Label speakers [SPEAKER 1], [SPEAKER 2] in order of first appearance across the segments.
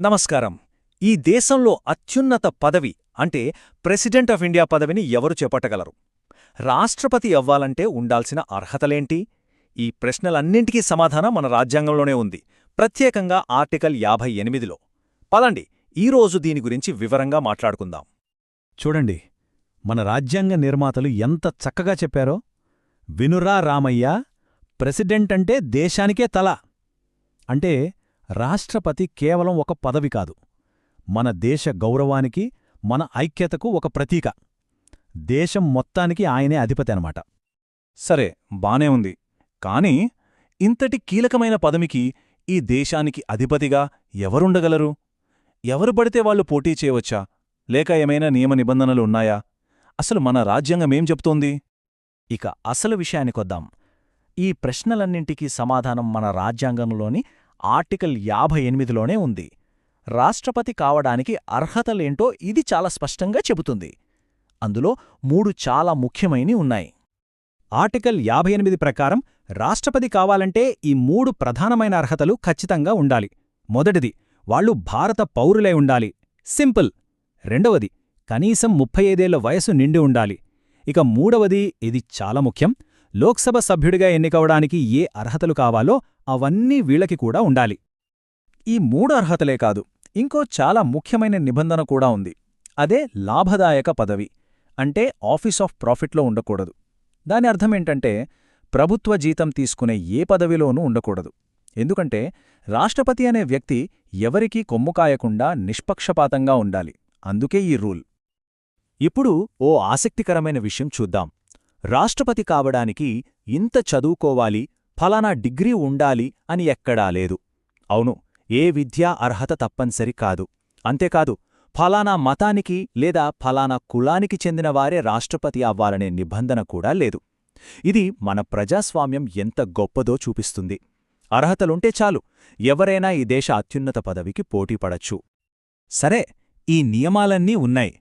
[SPEAKER 1] నమస్కారం. ఈ దేశంలో అత్యున్నత పదవి అంటే ప్రెసిడెంట్ ఆఫ్ ఇండియా పదవిని ఎవరు చేపట్టగలరు? రాష్ట్రపతి అవ్వాలంటే ఉండాల్సిన అర్హతలేంటి? ఈ ప్రశ్నలన్నింటికీ సమాధానం మన రాజ్యాంగంలోనే ఉంది. ప్రత్యేకంగా ఆర్టికల్ యాభై ఎనిమిదిలో. పదండి ఈరోజు దీని గురించి వివరంగా మాట్లాడుకుందాం.
[SPEAKER 2] చూడండి మన రాజ్యాంగ నిర్మాతలు ఎంత చక్కగా చెప్పారో. వినురా రామయ్య ప్రెసిడెంట్ అంటే దేశానికే తల. అంటే రాష్ట్రపతి కేవలం ఒక పదవి కాదు. మన దేశ గౌరవానికి మన ఐక్యతకు ఒక ప్రతీక. దేశం మొత్తానికి ఆయనే అధిపతి అనమాట
[SPEAKER 1] సరే బానే ఉంది. కాని ఇంతటి కీలకమైన పదవికి ఈ దేశానికి అధిపతిగా ఎవరుండగలరు? ఎవరు పడితే వాళ్ళు పోటీ చేయవచ్చా? లేక ఏమైనా నియమ నిబంధనలు ఉన్నాయా? అసలు మన రాజ్యాంగమేం చెప్తోంది?
[SPEAKER 2] ఇక అసలు విషయానికొద్దాం. ఈ ప్రశ్నలన్నింటికీ సమాధానం మన రాజ్యాంగంలోని ఆర్టికల్ యాభై ఎనిమిదిలోనే ఉంది. రాష్ట్రపతి కావడానికి అర్హతలేంటో ఇది చాలా స్పష్టంగా చెబుతుంది. అందులో మూడు చాలా ముఖ్యమైనవి ఉన్నాయి. ఆర్టికల్ యాభై ఎనిమిది ప్రకారం రాష్ట్రపతి కావాలంటే ఈ మూడు ప్రధానమైన అర్హతలు ఖచ్చితంగా ఉండాలి. మొదటిది వాళ్ళు భారత పౌరులై ఉండాలి. సింపుల్. రెండవది కనీసం ముప్పై ఐదేళ్ళ వయసు నిండి ఉండాలి. ఇక మూడవది ఇది చాలా ముఖ్యం లోక్సభ సభ్యుడిగా ఎన్నికవడానికి ఏ అర్హతలు కావాలో అవన్నీ వీళ్ళకి కూడా ఉండాలి.
[SPEAKER 1] ఈ మూడు అర్హతలే కాదు ఇంకో చాలా ముఖ్యమైన నిబంధన కూడా ఉంది. అదే లాభదాయక పదవి అంటే ఆఫీస్ ఆఫ్ ప్రాఫిట్లో ఉండకూడదు. దాని అర్థమేంటంటే ప్రభుత్వ జీతం తీసుకునే ఏ పదవిలోనూ ఉండకూడదు. ఎందుకంటే రాష్ట్రపతి అనే వ్యక్తి ఎవరికీ కొమ్ముకాయకుండా నిష్పక్షపాతంగా ఉండాలి. అందుకే ఈ రూల్. ఇప్పుడు ఓ ఆసక్తికరమైన విషయం చూద్దాం. రాష్ట్రపతి కావడానికి ఇంత చదువుకోవాలి ఫలానా డిగ్రీ ఉండాలి అని ఎక్కడా లేదు. అవును ఏ విద్యా అర్హత తప్పనిసరి కాదు. అంతేకాదు ఫలానా మతానికి లేదా ఫలానా కులానికి చెందినవారే రాష్ట్రపతి అవ్వాలనే నిబంధన కూడా లేదు. ఇది మన ప్రజాస్వామ్యం ఎంత గొప్పదో చూపిస్తుంది. అర్హతలుంటే చాలు ఎవరైనా ఈ దేశ అత్యున్నత పదవికి పోటీపడచ్చు సరే ఈ నియమాలన్నీ ఉన్నాయి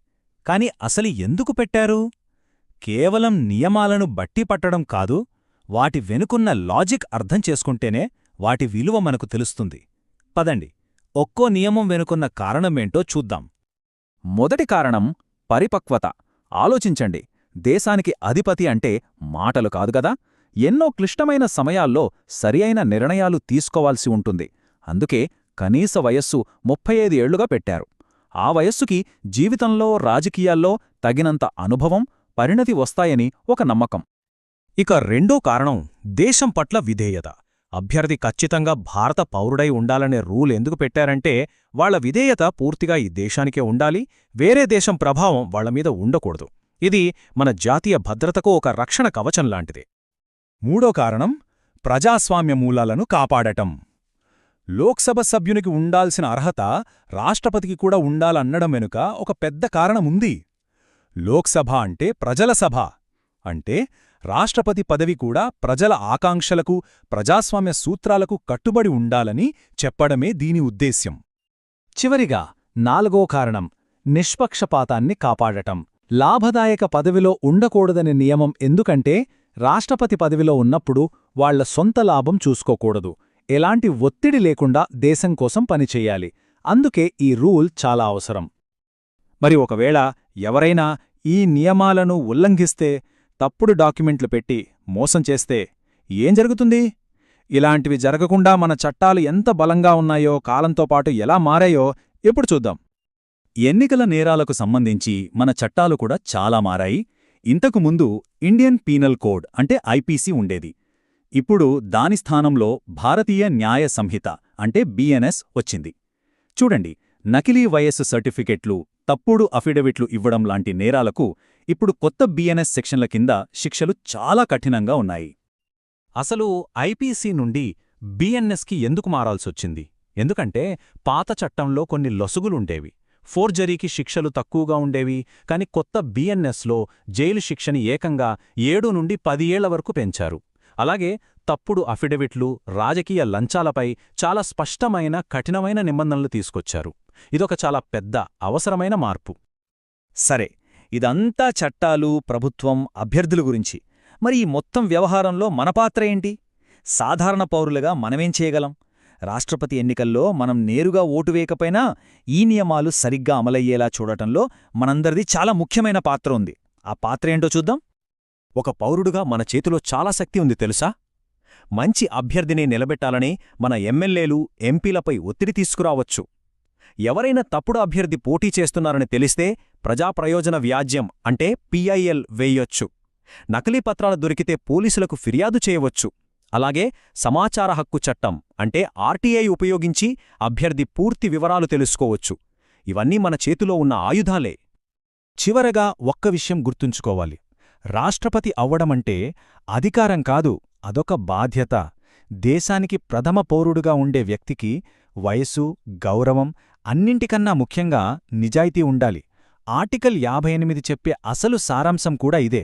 [SPEAKER 1] కాని అసలు ఎందుకు పెట్టారు? కేవలం నియమాలను బట్టి పట్టడం కాదు వాటి వెనుకున్న లాజిక్ అర్థం చేసుకుంటేనే వాటి విలువ మనకు తెలుస్తుంది. పదండి ఒక్కో నియమం వెనుకున్న కారణమేంటో చూద్దాం. మొదటి కారణం పరిపక్వత. ఆలోచించండి దేశానికి అధిపతి అంటే మాటలు కాదుగదా ఎన్నో క్లిష్టమైన సమయాల్లో సరియైన నిర్ణయాలు తీసుకోవాల్సి ఉంటుంది. అందుకే కనీస వయస్సు ముప్పై ఐదు ఏళ్ళుగా పెట్టారు. ఆ వయస్సుకి జీవితంలో రాజకీయాల్లో తగినంత అనుభవం పరిణతి వస్తాయని ఒక నమ్మకం. ఇక రెండో కారణం దేశం పట్ల విధేయత. అభ్యర్థి ఖచ్చితంగా భారత పౌరుడై ఉండాలనే రూల్ ఎందుకు పెట్టారంటే వాళ్ళ విధేయత పూర్తిగా ఈ దేశానికే ఉండాలి వేరే దేశం ప్రభావం వాళ్ళ మీద ఉండకూడదు. ఇది మన జాతీయ భద్రతకు ఒక రక్షణ కవచం లాంటిది. మూడో కారణం ప్రజాస్వామ్య మూలాలను కాపాడటం. లోక్సభ సభ్యునికి ఉండాల్సిన అర్హత రాష్ట్రపతికి కూడా ఉండాలన్నడం వెనుక ఒక పెద్ద కారణముంది లోక్సభ అంటే ప్రజల సభ. అంటే రాష్ట్రపతి పదవి కూడా ప్రజల ఆకాంక్షలకు ప్రజాస్వామ్య సూత్రాలకు కట్టుబడి ఉండాలని చెప్పడమే దీని ఉద్దేశ్యం. చివరిగా నాలుగో కారణం నిష్పక్షపాతాన్ని కాపాడటం. లాభదాయక పదవిలో ఉండకూడదనే నియమం ఎందుకంటే రాష్ట్రపతి పదవిలో ఉన్నప్పుడు వాళ్ళ సొంత లాభం చూసుకోకూడదు. ఎలాంటి ఒత్తిడి లేకుండా దేశం కోసం పనిచెయ్యాలి అందుకే ఈ రూల్ చాలా అవసరం. మరి ఒకవేళ ఎవరైనా ఈ నియమాలను ఉల్లంఘిస్తే తప్పుడు డాక్యుమెంట్లు పెట్టి మోసం చేస్తే ఏం జరుగుతుంది? ఇలాంటివి జరగకుండా మన చట్టాలు ఎంత బలంగా ఉన్నాయో కాలంతో పాటు ఎలా మారాయో ఇప్పుడు చూద్దాం. ఎన్నికల నేరాలకు సంబంధించి మన చట్టాలు కూడా చాలా మారాయి. ఇంతకు ముందు ఇండియన్ పీనల్ కోడ్ అంటే ఐపీసీ ఉండేది. ఇప్పుడు దాని స్థానంలో భారతీయ న్యాయ సంహిత అంటే బిఎన్ఎస్ వచ్చింది. చూడండి నకిలీ వయస్సు సర్టిఫికెట్లు తప్పుడు అఫిడవిట్లు ఇవ్వడం లాంటి నేరాలకు ఇప్పుడు కొత్త బిఎన్ఎస్ సెక్షన్ల కింద శిక్షలు చాలా కఠినంగా ఉన్నాయి. అసలు ఐపీసీ నుండి బీఎన్ఎస్కి ఎందుకు మారాల్సొచ్చింది? ఎందుకంటే పాత చట్టంలో కొన్ని లొసుగులుండేవి. ఫోర్జరీకి శిక్షలు తక్కువగా ఉండేవి కాని కొత్త బిఎన్ఎస్లో జైలు శిక్షని ఏకంగా ఏడు నుండి పది ఏళ్ళ వరకు పెంచారు. అలాగే తప్పుడు అఫిడవిట్లు రాజకీయ లంచాలపై చాలా స్పష్టమైన కఠినమైన నిబంధనలు తీసుకొచ్చారు. ఇదొక చాలా పెద్ద అవసరమైన మార్పు. సరే ఇదంతా చట్టాలు ప్రభుత్వం అభ్యర్థుల గురించి. మరి ఈ మొత్తం వ్యవహారంలో మన పాత్ర ఏంటి? సాధారణ పౌరులుగా మనమేం చేయగలం? రాష్ట్రపతి ఎన్నికల్లో మనం నేరుగా ఓటు వేయకపోయినా ఈ నియమాలు సరిగ్గా అమలయ్యేలా చూడటంలో మనందరిది చాలా ముఖ్యమైన పాత్ర ఉంది. ఆ పాత్ర ఏంటో చూద్దాం.
[SPEAKER 2] ఒక పౌరుడుగా మన చేతిలో చాలా శక్తి ఉంది తెలుసా? మంచి అభ్యర్థిని నిలబెట్టాలని మన ఎమ్మెల్యేలు ఎంపీలపై ఒత్తిడి తీసుకురావచ్చు. ఎవరైనా తప్పుడు అభ్యర్థి పోటీ చేస్తున్నారని తెలిస్తే ప్రజాప్రయోజన వ్యాజ్యం అంటే పిఐఎల్ వేయొచ్చు. నకిలీ పత్రాలు దొరికితే పోలీసులకు ఫిర్యాదు చేయవచ్చు. అలాగే సమాచార హక్కు చట్టం అంటే ఆర్టీఐ ఉపయోగించి అభ్యర్థి పూర్తి వివరాలు తెలుసుకోవచ్చు. ఇవన్నీ మన చేతిలో ఉన్న ఆయుధాలే.
[SPEAKER 1] చివరగా ఒక్క విషయం గుర్తుంచుకోవాలి. రాష్ట్రపతి అవ్వడమంటే అధికారం కాదు అదొక బాధ్యత. దేశానికి ప్రథమ పౌరుడుగా ఉండే వ్యక్తికి వయసు గౌరవం అన్నింటికన్నా ముఖ్యంగా నిజాయితీ ఉండాలి. ఆర్టికల్ యాభై ఎనిమిది చెప్పే అసలు సారాంశం కూడా ఇదే.